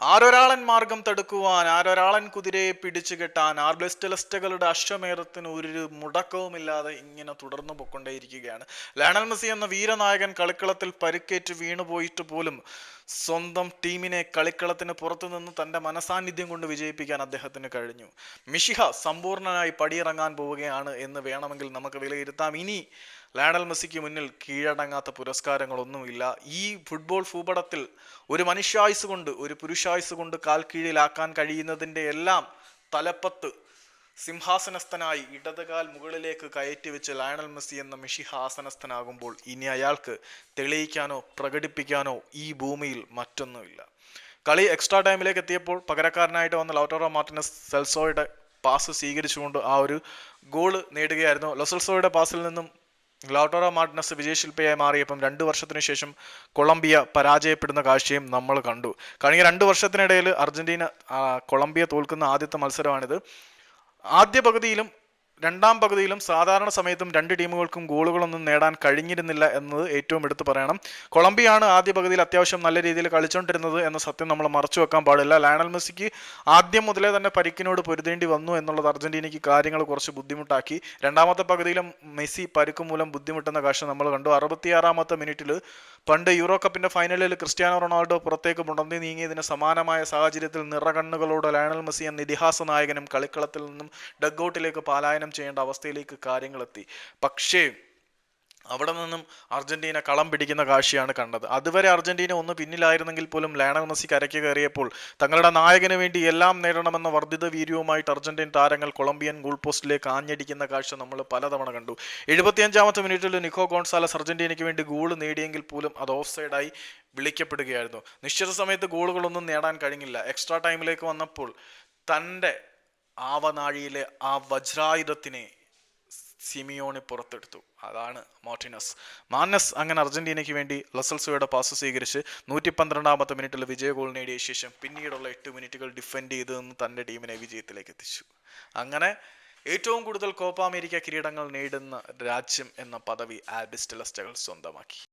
ആരൊരാളൻ മാർഗം തടുക്കുവാൻ ആരൊരാളൻ കുതിരയെ പിടിച്ചു കെട്ടാൻ ആർബ്ലെസ്റ്റലസ്റ്റകളുടെ അശ്വമേധത്തിന് ഒരു മുടക്കവുമില്ലാതെ ഇങ്ങനെ തുടർന്നു പൊക്കൊണ്ടേയിരിക്കുകയാണ് ലയണൽ മെസ്സി എന്ന വീരനായകൻ കളിക്കളത്തിൽ പരിക്കേറ്റ് വീണുപോയിട്ട് പോലും സ്വന്തം ടീമിനെ കളിക്കളത്തിന് പുറത്തു നിന്ന് തന്റെ മനസാന്നിധ്യം കൊണ്ട് വിജയിപ്പിക്കാൻ അദ്ദേഹത്തിന് കഴിഞ്ഞു. മിഷിഹ സമ്പൂർണനായി പടിയിറങ്ങാൻ പോവുകയാണ് എന്ന് വേണമെങ്കിൽ നമുക്ക് വിലയിരുത്താം. ഇനി ലയണൽ മെസ്സിക്ക് മുന്നിൽ കീഴടങ്ങാത്ത പുരസ്കാരങ്ങളൊന്നുമില്ല. ഈ ഫുട്ബോൾ ഭൂപടത്തിൽ ഒരു മനുഷ്യായുസ് കൊണ്ട് ഒരു പുരുഷായുസ് കൊണ്ട് കാൽ കീഴിലാക്കാൻ കഴിയുന്നതിന്റെ എല്ലാം തലപ്പത്ത് സിംഹാസനസ്ഥനായി ഇടതുകാൽ മുകളിലേക്ക് കയറ്റി വെച്ച് ലയണൽ മെസ്സി എന്ന മിഷിഹാസനസ്ഥനാകുമ്പോൾ ഇനി അയാൾക്ക് തെളിയിക്കാനോ പ്രകടിപ്പിക്കാനോ ഈ ഭൂമിയിൽ മറ്റൊന്നുമില്ല. കളി എക്സ്ട്രാ ടൈമിലേക്ക് എത്തിയപ്പോൾ പകരക്കാരനായിട്ട് വന്ന ലൗട്ടോറോ മാർട്ടിനസ് സെൽസോയുടെ പാസ് സ്വീകരിച്ചുകൊണ്ട് ആ ഒരു ഗോൾ നേടുകയായിരുന്നു. ലൊസൽസോയുടെ പാസിൽ നിന്നും ഗ്ലൗട്ടോറോ മാർട്ടിനസ് വിജയശില്പിയായി മാറിയപ്പം രണ്ട് വർഷത്തിനു ശേഷം കൊളംബിയ പരാജയപ്പെടുന്ന കാഴ്ചയും നമ്മൾ കണ്ടു. കഴിഞ്ഞ രണ്ട് വർഷത്തിനിടയിൽ അർജന്റീന കൊളംബിയ തോൽക്കുന്ന ആദ്യത്തെ മത്സരമാണിത്. ആദ്യ പകുതിയിലും രണ്ടാം പകുതിയിലും സാധാരണ സമയത്തും രണ്ട് ടീമുകൾക്കും ഗോളുകളൊന്നും നേടാൻ കഴിഞ്ഞിരുന്നില്ല എന്നത് ഏറ്റവും എടുത്തു പറയണം. കൊളംബിയാണ് ആദ്യ പകുതിയിൽ അത്യാവശ്യം നല്ല രീതിയിൽ കളിച്ചുകൊണ്ടിരുന്നത് എന്ന സത്യം നമ്മൾ മറച്ചു വെക്കാൻ പാടില്ല. ലയണൽ മെസ്സിക്ക് ആദ്യം മുതലേ തന്നെ പരിക്കിനോട് പൊരുതേണ്ടി വന്നു എന്നുള്ളത് അർജന്റീനയ്ക്ക് കാര്യങ്ങൾ കുറച്ച് ബുദ്ധിമുട്ടാക്കി. രണ്ടാമത്തെ പകുതിയിലും മെസ്സി പരുക്ക് മൂലം ബുദ്ധിമുട്ടുന്ന കാഴ്ച നമ്മൾ കണ്ടു. അറുപത്തിയാറാമത്തെ മിനിറ്റിൽ പണ്ട് യൂറോ കപ്പിന്റെ ഫൈനലിൽ ക്രിസ്ത്യാനോ റൊണാൾഡോ പുറത്തേക്ക് മുടന്തി നീങ്ങിയതിന് സമാനമായ സാഹചര്യത്തിൽ നിറകണ്ണുകളോട് ലയണൽ മെസ്സി എന്ന ഇതിഹാസ നായകനും കളിക്കളത്തിൽ നിന്നും ഡഗ്ഔട്ടിലേക്ക് പലായനം ചെയ്യേണ്ട അവസ്ഥയിലേക്ക് കാര്യങ്ങളെത്തി. പക്ഷേ അവിടെ നിന്നും അർജന്റീന കളം പിടിക്കുന്ന കാഴ്ചയാണ് കണ്ടത്. അതുവരെ അർജന്റീന ഒന്ന് പിന്നിലായിരുന്നെങ്കിൽ പോലും ലയണൽ മെസ്സി കരയ്ക്ക് കയറിയപ്പോൾ തങ്ങളുടെ നായകന് വേണ്ടി എല്ലാം നേടണമെന്ന വർദ്ധിത വീര്യവുമായിട്ട് അർജന്റീൻ താരങ്ങൾ കൊളംബിയൻ ഗോൾ പോസ്റ്റിലേക്ക് ആഞ്ഞടിക്കുന്ന കാഴ്ച നമ്മൾ പലതവണ കണ്ടു. എഴുപത്തിയഞ്ചാമത്തെ മിനിറ്റിൽ നിക്കോ ഗോൺസാലസ് അർജന്റീനയ്ക്ക് വേണ്ടി ഗോൾ നേടിയെങ്കിൽ പോലും അത് ഓഫ് സൈഡായി വിളിക്കപ്പെടുകയായിരുന്നു. നിശ്ചിത സമയത്ത് ഗോളുകളൊന്നും നേടാൻ കഴിഞ്ഞില്ല. എക്സ്ട്രാ ടൈമിലേക്ക് വന്നപ്പോൾ തന്റെ ആവനാഴിയിലെ ആ വജ്രായുധത്തിനെ സിമിയോണി പുറത്തെടുത്തു. അതാണ് മോർട്ടിനസ്. മാനസ് അങ്ങനെ അർജന്റീനയ്ക്ക് വേണ്ടി ലസൽസോയുടെ പാസ് സ്വീകരിച്ച് നൂറ്റി പന്ത്രണ്ടാമത്തെ മിനിറ്റിൽ വിജയ ഗോൾ നേടിയ ശേഷം പിന്നീടുള്ള എട്ട് മിനിറ്റുകൾ ഡിഫെൻഡ് ചെയ്ത് നിന്ന് തന്റെ ടീമിനെ വിജയത്തിലേക്ക് എത്തിച്ചു. അങ്ങനെ ഏറ്റവും കൂടുതൽ കോപ്പ അമേരിക്ക കിരീടങ്ങൾ നേടുന്ന രാജ്യം എന്ന പദവി ആൽബിസ്റ്റലസ്റ്റകൾ സ്വന്തമാക്കി.